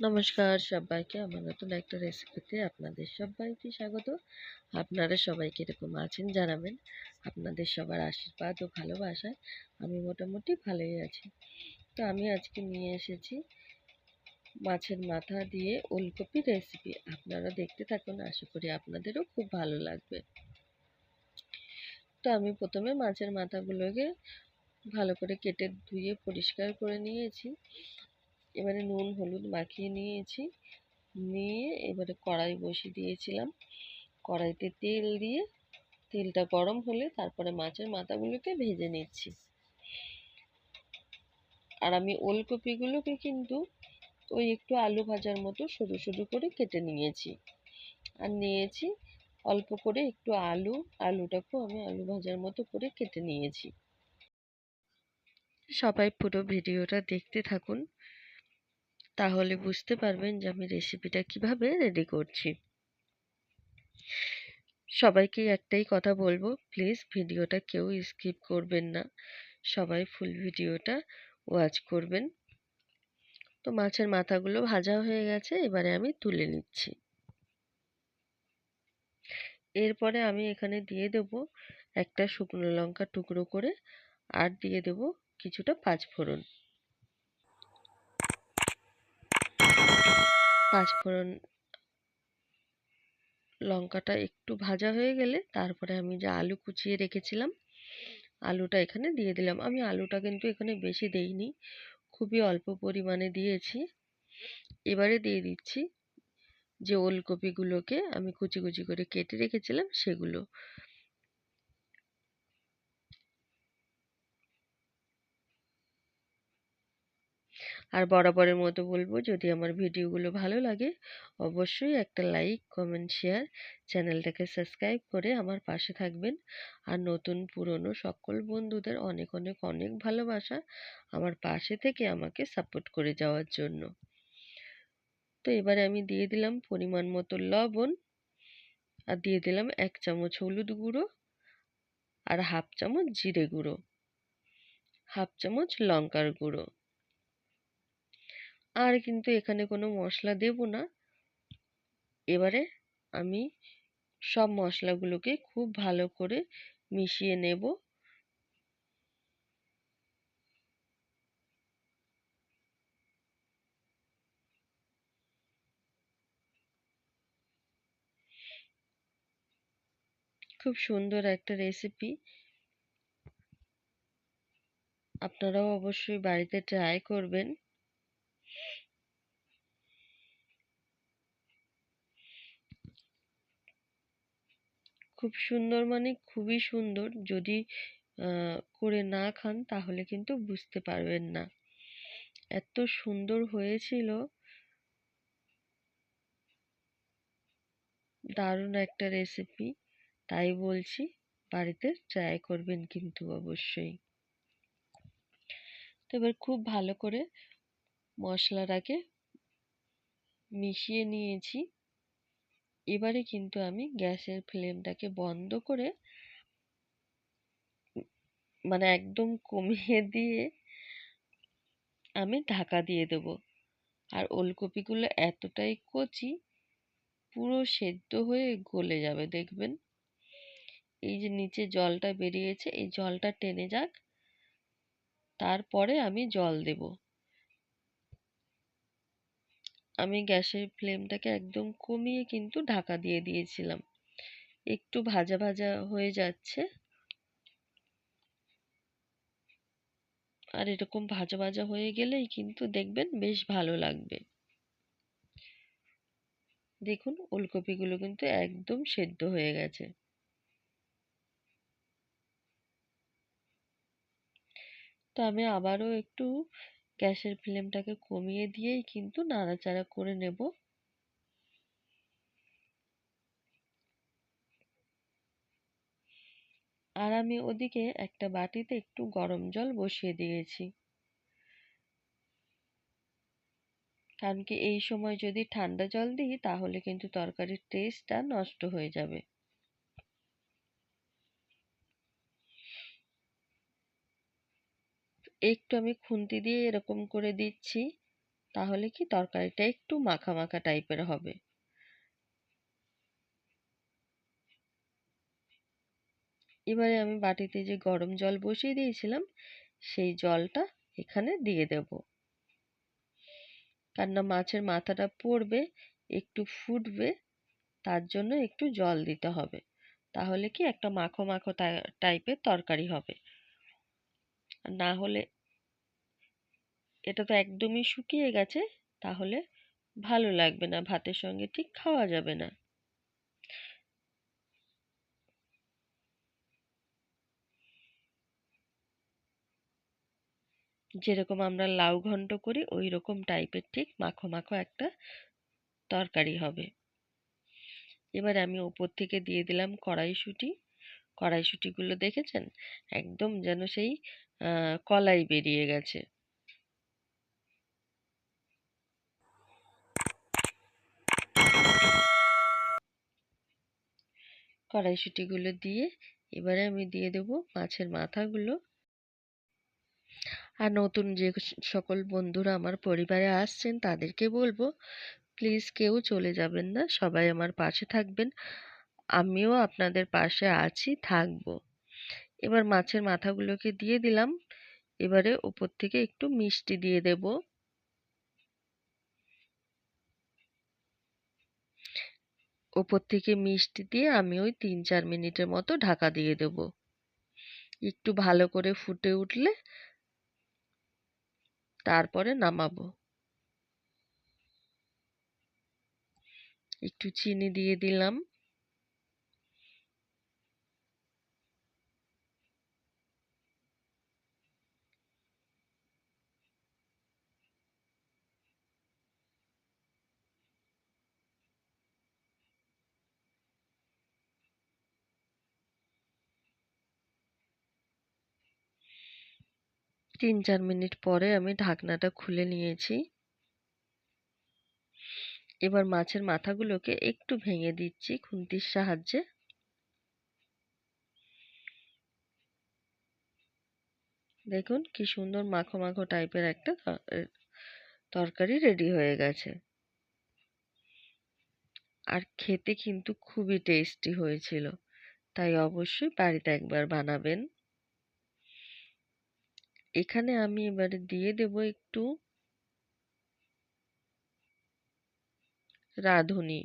নমস্কার সবাইকে। আমার নতুন একটা রেসিপিতে আপনাদের সবাইকে স্বাগত। আপনারা সবাই কীরকম আছেন জানাবেন। আপনাদের সবার আশীর্বাদ ও ভালোবাসায় আমি মোটামুটি ভালোই আছি। তো আমি আজকে নিয়ে এসেছি মাছের মাথা দিয়ে ওলকপি রেসিপি আপনারা দেখতে থাকুন, আশা করি আপনাদেরও খুব ভালো লাগবে। তো আমি প্রথমে মাছের মাথাগুলোকে ভালো করে কেটে ধুয়ে পরিষ্কার করে নিয়েছি। এবারে নুন, হলুদ মাখিয়ে নিয়েছি। নিয়ে এবারে কড়াই বসিয়ে দিয়েছিলাম। কড়াইতে তেল দিয়ে তেলটা গরম হলে তারপরে মাছের মাথাগুলোকে ভেজে নিচ্ছি। আর আমি ওলকপিগুলোকে কিন্তু ওই একটু আলু ভাজার মতো সরু সরু করে কেটে নিয়েছি। আর নিয়েছি অল্প করে একটু আলু। আলুটাকেও আমি আলু ভাজার মতো করে কেটে নিয়েছি। সবাই পুরো ভিডিওটা দেখতে থাকুন। তাহলে বুঝতে পারবেন যে আমি রেসিপিটা কীভাবে রেডি করছি। সবাইকে একটাই কথা বলব প্লিজ ভিডিওটা কেউ স্কিপ করবেন না। সবাই ফুল ভিডিওটা ওয়াচ করবেন। তো মাছের মাথাগুলো ভাজা হয়ে গেছে, এবারে আমি তুলে নিচ্ছি। এরপরে আমি এখানে দিয়ে দেব একটা শুকনো লঙ্কা টুকরো করে, আর দিয়ে দেব কিছুটা পাঁচফোড়ন। পাঁচফোড়ন লঙ্কাটা একটু ভাজা হয়ে গেলে তারপরে আমি যে আলু কুচিয়ে রেখেছিলাম, আলুটা এখানে দিয়ে দিলাম। আমি আলুটা কিন্তু এখানে বেশি দেইনি, খুবই অল্প পরিমাণে দিয়েছি। এবারে দিয়ে দিচ্ছি যে ওলকপিগুলোকে আমি কুচি কুচি করে কেটে রেখেছিলাম, সেগুলো আর বরাবরের মতো বলব, যদি আমার ভিডিওগুলো ভালো লাগে, অবশ্যই একটা লাইক, কমেন্ট, শেয়ার, চ্যানেলটাকে সাবস্ক্রাইব করে আমার পাশে থাকবেন। আর নতুন পুরনো সকল বন্ধুদের অনেক অনেক অনেক ভালোবাসা আমার পাশে থেকে আমাকে সাপোর্ট করে যাওয়ার জন্য। তো এবারে আমি দিয়ে দিলাম পরিমাণ মতো লবণ, আর দিয়ে দিলাম এক চামচ হলুদ গুঁড়ো, আর হাফ চামচ জিরে গুঁড়ো, হাফ চামচ লঙ্কার গুঁড়ো। আর কিন্তু এখানে কোনো মশলা দেব না। এবারে আমি সব মশলাগুলোকে খুব ভালো করে মিশিয়ে নেব। খুব সুন্দর একটা রেসিপি আপনারাও অবশ্যই বাড়িতে ট্রাই করবেন। খুব সুন্দর মানে খুবই সুন্দর। যদি করে না খান তাহলে কিন্তু বুঝতে পারবেন না। এত সুন্দর হয়েছিল। দারুণ একটা রেসিপি তাই বলছি, বাড়িতে ট্রাই করবেন কিন্তু অবশ্যই। তো এবার খুব ভালো করে মশলাটাকে মিশিয়ে নিয়েছি। এবারে কিন্তু আমি গ্যাসের ফ্লেমটাকে বন্ধ করে মানে একদম কমিয়ে দিয়ে আমি ঢাকা দিয়ে দেব। আর ওলকপিগুলো এতটাই কচি, পুরো সেদ্ধ হয়ে গলে যাবে, দেখবেন? এই যে নিচে জলটা বেরিয়েছে, এই জলটা টেনে যাক, তারপরে আমি জল দেব। আমি গ্যাসের ফ্লেমটাকে একদম কমিয়ে কিন্তু ঢাকা দিয়ে দিয়েছিলাম। একটু ভাজা ভাজা হয়ে যাচ্ছে। আর এরকম ভাজা ভাজা হয়ে গেলেই কিন্তু দেখবেন বেশ ভালো লাগবে। দেখুন, ওলকপিগুলো কিন্তু একদম সেদ্ধ হয়ে গেছে। তো আমি আবারও একটু গ্যাসের ফ্লেমটাকে কমিয়ে দিয়েই কিন্তু নাড়াচাড়া করে নেব। আর আমি ওদিকে একটা বাটিতে একটু গরম জল বসিয়ে দিয়েছি। কারণ কি এই সময় যদি ঠান্ডা জল দিই তাহলে কিন্তু তরকারির টেস্টটা নষ্ট হয়ে যাবে। একটু আমি খুন্তি দিয়ে এরকম করে দিচ্ছি, তাহলে কি তরকারিটা একটু মাখা মাখা টাইপের হবে। এবারে আমি বাটিতে যে গরম জল বসিয়ে দিয়েছিলাম, সেই জলটা এখানে দিয়ে দেব। কেননা মাছের মাথাটা পড়বে, একটু ফুটবে, তার জন্য একটু জল দিতে হবে। তাহলে কি একটা মাখো মাখো টাইপের তরকারি হবে। না হলে এটা তো একদমই শুকিয়ে গেছে, তাহলে ভালো লাগবে না ভাতের সঙ্গে, ঠিক খাওয়া যাবে না। যেরকম আমরা লাউ ঘন্ট করি ওই রকম টাইপের ঠিক মাখো মাখো একটা তরকারি হবে। এবার আমি ওপর থেকে দিয়ে দিলাম কড়াইশুঁটি। কড়াইশুঁটিগুলো দেখেছেন? একদম যেন সেই কলাই বেরিয়ে গেছে। কড়াইশুঁটিগুলো দিয়ে এবারে আমি দিয়ে দেব মাছের মাথাগুলো। আর নতুন যে সকল বন্ধুরা আমার পরিবারে আসছেন তাদেরকে বলব, প্লিজ কেউ চলে যাবেন না, সবাই আমার পাশে থাকবেন। আমিও আপনাদের পাশে আছি, থাকব। এবার মাছের মাথাগুলোকে দিয়ে দিলাম। এবারে উপর থেকে একটু মিষ্টি দিয়ে দেব। ওপর থেকে মিষ্টি দিয়ে আমি ওই তিন চার মিনিটের মতো ঢাকা দিয়ে দেব। একটু ভালো করে ফুটে উঠলে তারপরে নামাবো। একটু চিনি দিয়ে দিলাম। তিন চার মিনিট পরে আমি ঢাকনাটা খুলে নিয়েছি। এবার মাছের মাথাগুলোকে একটু ভেঙে দিচ্ছি খুন্তির সাহায্যে। দেখুন কি সুন্দর মাখো মাখো টাইপের একটা তরকারি রেডি হয়ে গেছে। আর খেতে কিন্তু খুবই টেস্টি হয়েছিল। তাই অবশ্যই বাড়িতে একবার বানাবেন। এখানে আমি এবারে দিয়ে দেব একটু রাঁধুনি।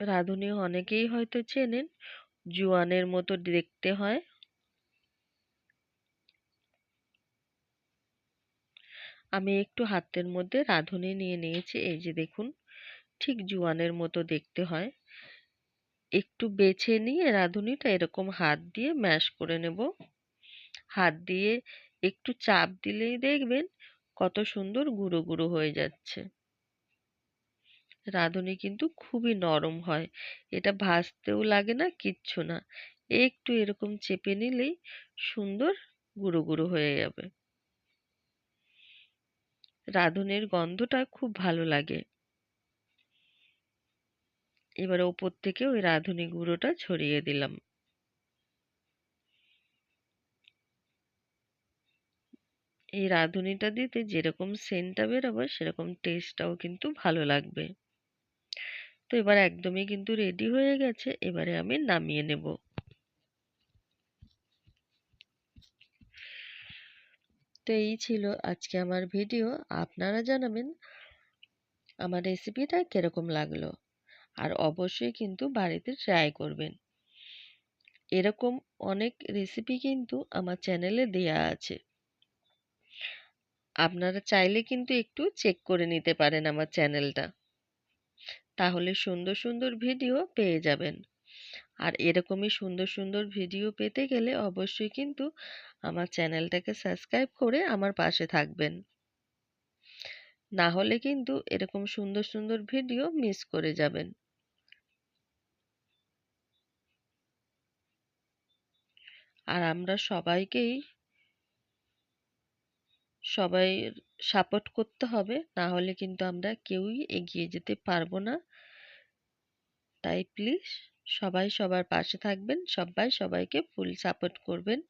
রাঁধুনি অনেকেই হয়তো চেনেন, জোয়ানের মতো দেখতে হয়। আমি একটু হাতের মধ্যে রাঁধুনি নিয়ে নিয়েছি, এই যে দেখুন, ঠিক জোয়ানের মতো দেখতে হয়। একটু বেছে নিয়ে রাঁধুনিটা এরকম হাত দিয়ে ম্যাশ করে নেব। হাত দিয়ে একটু চাপ দিলেই দেখবেন কত সুন্দর গুঁড়ো গুঁড়ো হয়ে যাচ্ছে। রাঁধুনি কিন্তু খুবই নরম হয়। এটা ভাজতেও লাগে না, কিচ্ছু না। একটু এরকম চেপে নিলেই সুন্দর গুঁড়ো গুঁড়ো হয়ে যাবে। রাঁধুনির গন্ধটা খুব ভালো লাগে। এবার ওপর থেকে ওই রাঁধুনি গুঁড়োটা ছড়িয়ে দিলাম। এই রাঁধুনিটা দিতে যেরকম সেন্টটা বেরোবে, সেরকম টেস্টটাও কিন্তু ভালো লাগবে। তো এবার একদমই কিন্তু রেডি হয়ে গেছে, এবারে আমি নামিয়ে নেব। তো এই ছিল আজকে আমার ভিডিও, আপনারা জানাবেন আমার রেসিপিটা কীরকম লাগল। আর অবশ্যই কিন্তু বাড়িতে ট্রাই করবেন। এরকম অনেক রেসিপি কিন্তু আমার চ্যানেলে দেয়া আছে। আপনারা চাইলে কিন্তু একটু চেক করে নিতে পারেন আমার চ্যানেলটা। তাহলে সুন্দর সুন্দর ভিডিও পেয়ে যাবেন। আর এরকমই সুন্দর সুন্দর ভিডিও পেতে গেলে অবশ্যই কিন্তু আমার চ্যানেলটাকে সাবস্ক্রাইব করে আমার পাশে থাকবেন। না হলে কিন্তু এরকম সুন্দর সুন্দর ভিডিও মিস করে যাবেন। আর আমরা সবাইকেই সবাই সাপোর্ট করতে হবে, না হলে কিন্তু আমরা কেউই এগিয়ে যেতে পারব না। তাই প্লিজ সবাই সবার পাশে থাকবেন, সবাই সবাইকে ফুল সাপোর্ট করবেন।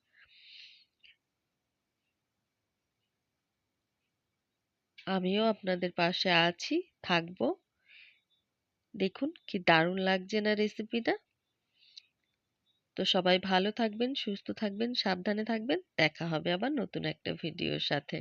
আমিও আপনাদের পাশে আছি, থাকব। দেখুন কি দারুণ লাগছে না রেসিপিটা তো সবাই ভালো থাকবেন, সুস্থ থাকবেন, সাবধানে থাকবেন। দেখা হবে আবার নতুন একটা ভিডিওর সাথে।